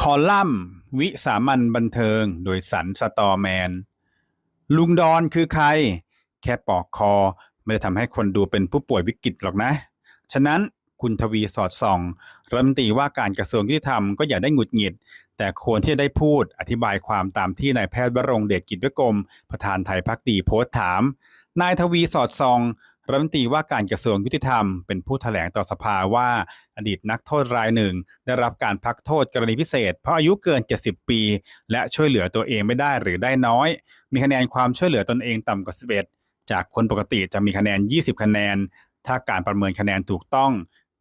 คอลัมน์วิสามัญบันเทิงโดยสันสตอแมน ลุงดอนคือใคร แค่ปอกคอ ไม่ได้ทำให้คนดูเป็นผู้ป่วยวิกฤตหรอกนะ ฉะนั้นคุณทวีสอดส่องรัฐมนตรีว่าการกระทรวงยุติธรรมก็อย่าได้หงุดหงิด แต่ควรที่จะได้พูดอธิบายความตามที่นายแพทย์วรงเดชกิจวิกรม ประธานไทยพักดีโพสต์ถาม นายทวีสอดส่อง รัฐมนตรีว่าการกระทรวงยุติธรรมเป็นผู้แถลงต่อสภาว่าอดีตนักโทษรายหนึ่ง ได้รับการพักโทษกรณีพิเศษ เพราะอายุเกิน 70 ปี และช่วยเหลือตัวเองไม่ได้หรือได้น้อย มีคะแนนความช่วยเหลือตนเองต่ำกว่า 11 จากคนปกติจะมีคะแนน 20 คะแนน ถ้าการประเมินคะแนนถูกต้อง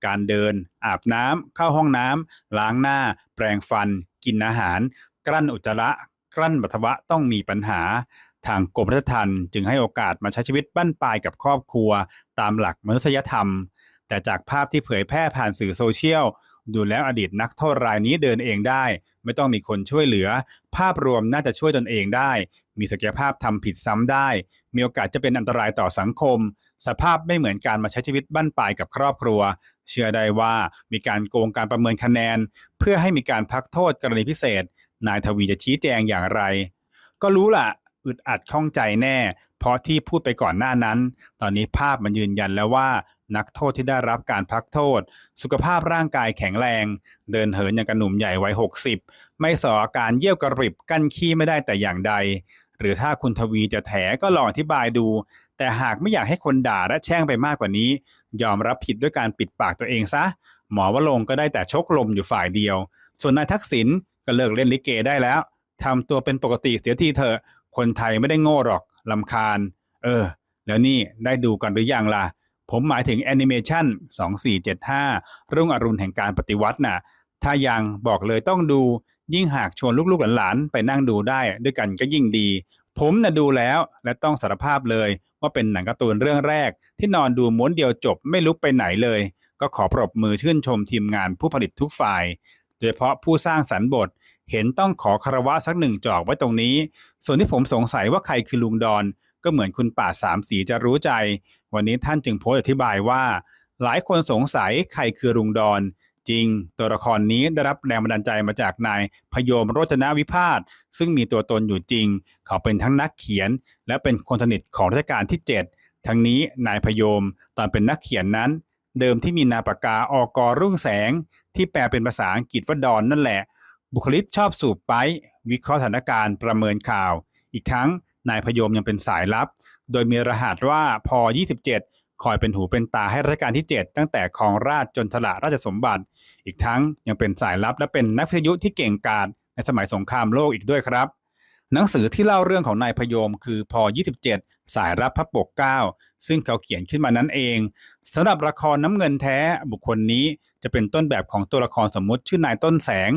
การเดิน อาบน้ำเข้าห้องน้ำล้างหน้า แปรงฟัน กินอาหาร กลั้นอุจจาระกลั้นปัสสาวะต้องมีปัญหา ทางกรมราชทัณฑ์จึงให้โอกาสมาใช้ชีวิตบั้นปลายกับครอบครัว ตามหลักมนุษยธรรม แต่จากภาพที่เผยแพร่ผ่านสื่อโซเชียล ดูแล้วอดีตนักโทษรายนี้เดินเองได้ ไม่ต้องมีคนช่วยเหลือ ภาพรวมน่าจะช่วยตนเองได้ มีศักยภาพทำผิดซ้ำได้ มีโอกาสจะเป็นอันตรายต่อสังคม สภาพไม่เหมือนการมาใช้ชีวิตบั้นปลายกับครอบครัว เชื่อได้ว่ามีการโกงการประเมินคะแนน เพื่อให้มีการพักโทษกรณีพิเศษ นายทวีจะชี้แจงอย่างไร ก็รู้ล่ะ อึดอัดข้องใจแน่ เพราะที่พูดไปก่อนหน้านั้น ตอนนี้ภาพมันยืนยันแล้วว่า นักโทษที่ได้รับการพักโทษ สุขภาพร่างกายแข็งแรง เดินเหินอย่างกระหนุ่มใหญ่วัย60 ไม่สออาการเยี่ยวกระริบกั้นขี้ไม่ได้แต่อย่างใด หรือถ้าคุณทวีจะแถก็ลองอธิบายดู แต่หากไม่อยากให้คนด่าและแช่งไปมากกว่านี้ ยอมรับผิดด้วยการปิดปากตัวเองซะ หมอวรงก็ได้แต่ชกลมอยู่ฝ่ายเดียว ส่วนนายทักษิณก็เลิกเล่นลิเกได้แล้วทำตัวเป็นปกติเสียทีเถอะ คนไทยไม่ได้โง่หรอกลำคาญ เออ แล้วนี่ได้ดูกันหรือยังล่ะ ผมหมายถึงแอนิเมชัน2475 รุ่งอรุณแห่งการปฏิวัติน่ะ ถ้ายังบอกเลยต้องดู ยิ่งหากชวนลูกๆหลานๆไปนั่งดูได้ด้วยกันก็ยิ่งดี ผมน่ะดูแล้วและต้องสารภาพเลยว่าเป็นหนังการ์ตูนเรื่องแรก ที่นอนดูม้วนเดียวจบไม่ลุกไปไหนเลย ก็ขอปรบมือชื่นชมทีมงานผู้ผลิตทุกฝ่าย โดยเฉพาะผู้สร้างสรรค์บท เห็นต้องขอคารวะสักหนึ่งจอกไว้ตรงนี้ ส่วนที่ผมสงสัยว่าใครคือลุงดอน ก็เหมือนคุณป่าสามสีจะรู้ใจ วันนี้ท่านจึงโพสต์อธิบายว่า หลายคนสงสัยใครคือลุงดอน จริง ตัวละครนี้ได้รับแรงบันดาลใจมาจากนายพยมโรจนวิพาทซึ่งมีตัวตนอยู่จริง เขาเป็นทั้งนักเขียน และเป็นคนสนิทของรัชกาลที่ 7 ทั้งนี้นายพยมตอนเป็นนักเขียนนั้น เดิมที่มีนามปากกาอกอรุ่งแสง ที่แปลเป็นภาษาอังกฤษว่าดอนนั่นแหละ บุคลิกชอบสูบไปวิเคราะห์สถานการณ์ประเมินข่าว อีกทั้งนายพยมยังเป็นสายลับ โดยมีรหัสว่าพอ 27 คอยเป็นหูเป็นตาให้รัชกาลที่ 7 ตั้งแต่ครองราชจนถละราชสมบัติ อีกทั้งยังเป็นสายลับและเป็นนักวิทยุที่เก่งกาจในสมัยสงครามโลกอีกด้วยครับ หนังสือที่เล่าเรื่องของนายพยมคือพอ 27 สายรับพระปกเก้าซึ่งเขาเขียนขึ้นมานั้นเองสำหรับละครน้ำเงินแท้บุคคลนี้จะเป็นต้นแบบของตัวละครสมมุติชื่อนายต้นแสง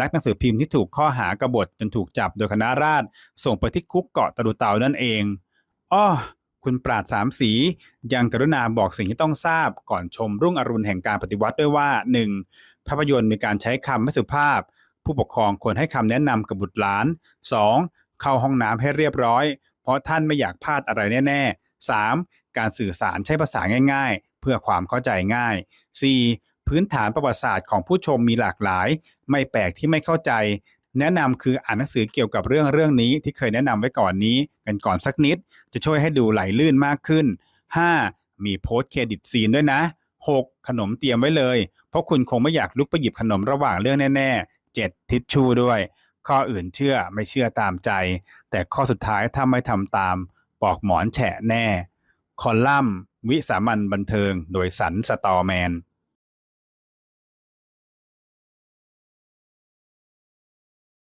นักหนังสือพิมพ์ที่ถูกข้อหากบฏจนถูกจับโดยคณะราษฎรส่งไปที่คุกเกาะตะลุเตานั่นเองอ้อคุณปราดสามสี ยังกรุณาบอกสิ่งที่ต้องทราบก่อนชมรุ่งอรุณแห่งการปฏิวัติด้วยว่า 1. ภาพยนตร์มีการใช้คำไม่สุภาพ ผู้ปกครองควรให้คำแนะนำกับบุตรหลาน 2. เข้าห้องน้ำให้เรียบร้อย เพราะท่านไม่อยากพลาดอะไรแน่ ๆ 3. การสื่อสารใช้ภาษาง่ายๆ เพื่อความเข้าใจง่าย 4. พื้นฐานประวัติศาสตร์ของผู้ชมมีหลากหลาย ไม่แปลกที่ไม่เข้าใจ แนะนำคืออ่านหนังสือเกี่ยวกับเรื่องเรื่องนี้ที่เคยแนะนำไว้ก่อนนี้ กันก่อนสักนิด จะช่วยให้ดูไหลลื่นมากขึ้น 5. มีโพสต์เครดิตซีนด้วยนะ 6. ขนมเตรียมไว้เลย เพราะคุณคงไม่อยากลุกไปหยิบขนมระหว่างเรื่องแน่ๆ 7. ทิชชู่ด้วย ข้ออื่นเชื่อไม่เชื่อตามใจ แต่ข้อสุดท้ายถ้าไม่ทำตามปอกหมอนแฉะแน่ คอลัมน์วิสามันบันเทิง โดยสันสตอแมน